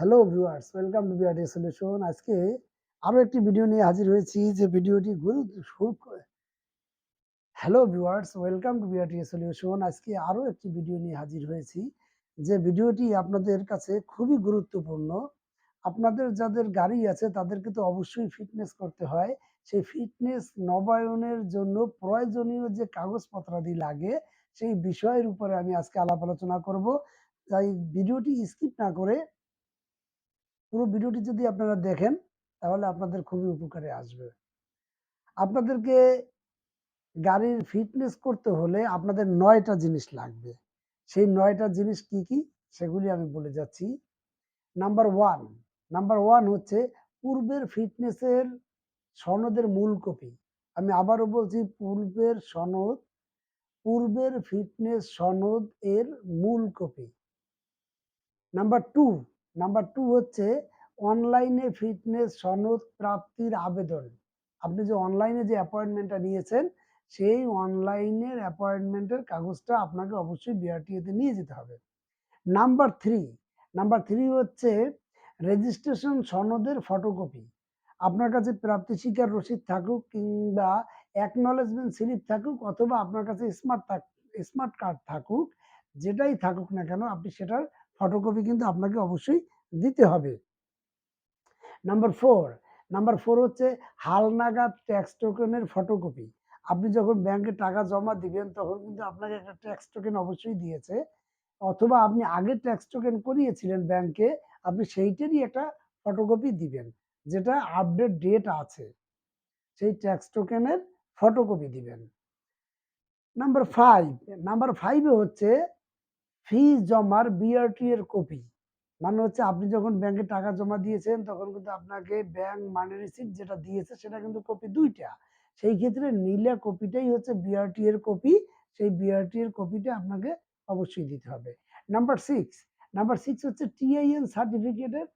Hello viewers, welcome to BRT solution. আজকে আরও একটি ভিডিও নিয়ে হাজির হয়েছি, যে ভিডিওটি গুরু hello viewers, welcome to BRT solution. আজকে আরও একটি ভিডিও নিয়ে হাজির হয়েছি, যে ভিডিওটি আপনাদের কাছে খুবই গুরুত্বপূর্ণ। আপনাদের যাদের গাড়ি আছে, তাদেরকে তো অবশ্যই ফিটনেস করতে হয়। সেই ফিটনেস নবায়নের জন্য প্রয়োজনীয় যে কাগজপত্রাদি লাগে, সেই বিষয়ের উপরে আমি আজকে আলাপ আলোচনা করব। তাই ভিডিওটি স্কিপ না করে পুরো ভিডিওটি যদি আপনারা দেখেন, তাহলে আপনাদের খুবই উপকারে আসবে। আপনাদেরকে গাড়ির ফিটনেস করতে হলে আপনাদের নয়টা জিনিস লাগবে। সেই নয়টা জিনিস কি কি? সেগুলি আমি বলে যাচ্ছি। নাম্বার ওয়ান নাম্বার ওয়ান হচ্ছে পূর্বের ফিটনেসের সনদের মূল কপি। আমি আবারও বলছি পূর্বের সনদ, পূর্বের ফিটনেস সনদ এর মূল copy. Number two number two হচ্ছে অনলাইনে ফিটনেস সনদ প্রাপ্তির আবেদন। আপনি যে অনলাইনে যে অ্যাপয়েন্টমেন্টটা নিয়েছেন, সেই অনলাইনের অ্যাপয়েন্টমেন্টের কাগজটা আপনাকে অবশ্যই বিআরটিএতে নিয়ে যেতে হবে। নাম্বার থ্রি নাম্বার থ্রি হচ্ছে রেজিস্ট্রেশন সনদের ফটোকপি আপনার কাছে প্রাপ্তি স্বীকার রসিদ থাকুক কিংবা অ্যাকনলেজমেন্ট স্লিপ থাকুক অথবা আপনার কাছে স্মার্ট স্মার্ট কার্ড থাকুক, যেটাই থাকুক না কেন, আপনি সেটার ফটোকপি কিন্তু আপনাকে অবশ্যই দিতে হবে। নাম্বার ফোর নাম্বার ফোর হচ্ছে হালনাগাদ ট্যাক্স টোকেনের ফটোকপি আপনি যখন ব্যাংকে টাকা জমা দিবেন, তখন কিন্তু আপনাকে একটা ট্যাক্স টোকেন অবশ্যই দিয়েছে। অথবা আপনি আগে ট্যাক্স টোকেন করিয়েছিলেন ব্যাংকে আপনি সেইটারই একটা ফটোকপি দিবেন, যেটা আপডেট ডেট আছে। সেই ট্যাক্স টোকেনের ফটোকপি দিবেন। নাম্বার ফাইভ নাম্বার ফাইভে হচ্ছে ফি জমার বিআরটি এর কপি। মানে হচ্ছে আপনি যখন ব্যাংকে টাকা জমা দিয়েছেন, তখন কিন্তু আপনাকে ব্যাংক মানি রিসিপ্ট যেটা দিয়েছে, সেটা কিন্তু কপি দুইটা। সেই ক্ষেত্রে নীলা কপিটাই হচ্ছে বিআরটি এর কপি, সেই বিআরটি এর কপিটা আপনাকে অবশ্যই দিতে হবে। নাম্বার সিক্স নাম্বার সিক্স হচ্ছে টিআইএন সার্টিফিকেটের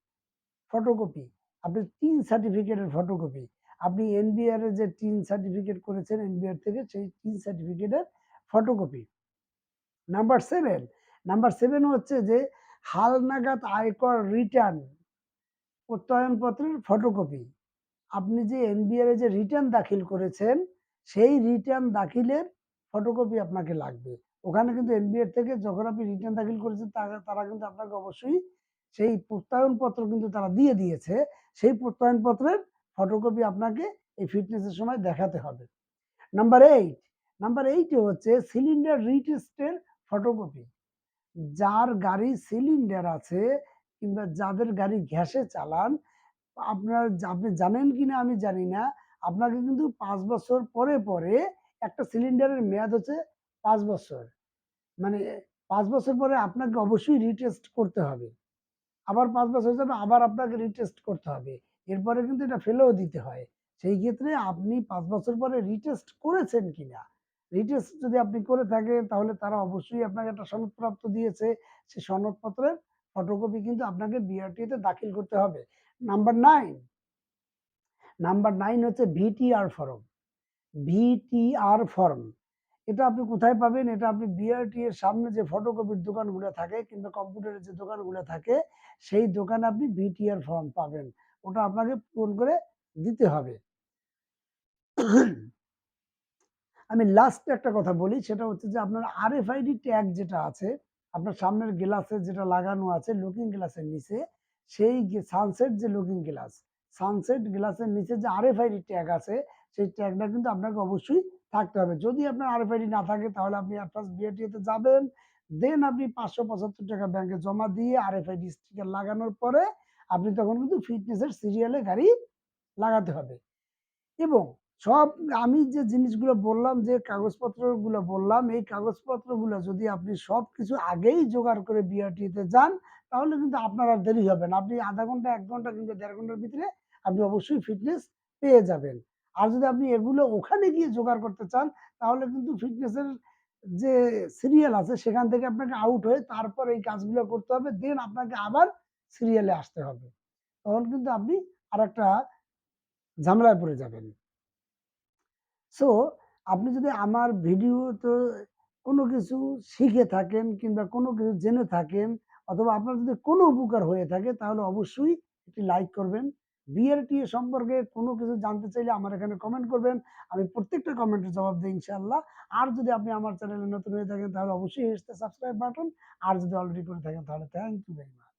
ফটোকপি আপনি তিন সার্টিফিকেটের ফটোকপি আপনি এনবিআর এর যে তিন সার্টিফিকেট করেছেন এনবিআর থেকে সেই তিন সার্টিফিকেটের photocopy number seven number seven হচ্ছে যে হালনাগাদ আয়কর রিটার্ন প্রত্যয়নপত্রের ফটোকপি আপনি যে এনবিআর এ যে রিটার্ন দাখিল করেছেন, সেই রিটার্ন দাখিলের ফটোকপি আপনাকে লাগবে। ওখানে কিন্তু এনবিআর থেকে যখন আপনি রিটার্ন দাখিল করেছেন তারা কিন্তু আপনাকে অবশ্যই সেই প্রত্যয়নপত্র কিন্তু তারা দিয়ে দিয়েছে। সেই প্রত্যয়নপত্রের ফটোকপি আপনাকে এই ফিটনেসের সময় দেখাতে হবে। নাম্বার এইট নাম্বার এইটে হচ্ছে সিলিন্ডার রিটেস্টের ফটোকপি যার গাড়ি সিলিন্ডার আছে কিংবা যাদের গাড়ি গ্যাসে চালান, আপনার আপনি জানেন কি না আমি জানি না। আপনাকে কিন্তু পাঁচ বছর পরে পরে একটা সিলিন্ডারের মেয়াদ হচ্ছে পাঁচ বছর। মানে পাঁচ বছর পরে আপনাকে অবশ্যই রিটেস্ট করতে হবে। আবার পাঁচ বছর যাবে আবার আপনাকে রিটেস্ট করতে হবে। এরপরে কিন্তু এটা ফেলেও দিতে হয়। সেই ক্ষেত্রে আপনি পাঁচ বছর পরে রিটেস্ট করেছেন কিনা রিটেস্ট যদি আপনি করে থাকেন, তাহলে তারা অবশ্যই আপনাকে একটা সনদপ্রাপ্ত দিয়েছে। সেই সনদপত্রের ফটোকপি কিন্তু আপনাকে বিআরটিতে দাখিল করতে হবে। নাম্বার নাইন নাম্বার নাইন হচ্ছে ভিটিআর ফর্ম ভিটিআর ফর্ম এটা আপনি কোথায় পাবেন? এটা আপনি বিআরটি এর সামনে যে ফটোকপির দোকানগুলো থাকে কিংবা কম্পিউটারের যে দোকানগুলো থাকে, সেই দোকানে আপনি ভিটিআর ফর্ম পাবেন। ওটা আপনাকে পূরণ করে দিতে হবে। আমি লাস্ট একটা কথা বলি, সেটা হচ্ছে যে আপনার আরএফআইডি ট্যাগ যেটা আছে, আপনার সামনের গ্লাসে যেটা লাগানো আছে লুকিং গ্লাসের নিচে, সেই সানসেট যে লুকিং গ্লাস সানসেট গ্লাসের নিচে যে আরএফআইডি ট্যাগ আছে, সেই ট্যাগটা কিন্তু আপনাকে অবশ্যই থাকতে হবে। যদি আপনার আরএফআইডি না থাকে, তাহলে আপনি ফার্স্ট বিআরটিতে যাবেন দেন আপনি পাঁচশো পঁচাত্তর টাকা ব্যাংকে জমা দিয়ে আরএফআইডি স্টিকার লাগানোর পরে, আপনি তখন কিন্তু ফিটনেসের সিরিয়ালে গাড়ি লাগাতে হবে। এবং সব আমি যে জিনিসগুলো বললাম, যে কাগজপত্রগুলো বললাম, এই কাগজপত্রগুলো যদি আপনি সব কিছু আগেই জোগাড় করে বিআরটিতে যান, তাহলে কিন্তু আপনার আর দেরি হবে না। আপনি আধা ঘণ্টা, এক ঘণ্টা কিংবা দেড় ঘণ্টার ভিতরে আপনি অবশ্যই ফিটনেস পেয়ে যাবেন। আর যদি আপনি এগুলো ওখানে গিয়ে জোগাড় করতে চান, তাহলে কিন্তু ফিটনেসের যে সিরিয়াল আছে, সেখান থেকে আপনাকে আউট হয়ে তারপর এই কাজগুলো করতে হবে দেন আপনাকে আবার সিরিয়ালে আসতে হবে। তখন কিন্তু আপনি আর একটা ঝামেলায় পড়ে যাবেন। সো আপনি যদি আমার ভিডিওতে কোনো কিছু শিখে থাকেন কিংবা কোনো কিছু জেনে থাকেন অথবা আপনার যদি কোনো উপকার হয়ে থাকে, তাহলে অবশ্যই একটি লাইক করবেন। বিআরটিএ সম্পর্কে কোনো কিছু জানতে চাইলে আমার এখানে কমেন্ট করবেন। আমি প্রত্যেকটা কমেন্টের জবাব দিই ইনশাল্লাহ আর যদি আপনি আমার চ্যানেলে নতুন হয়ে থাকেন, তাহলে অবশ্যই সাবস্ক্রাইব বাটন। আর যদি অলরেডি করে থাকেন, তাহলে থ্যাংক ইউ ভেরি মাচ।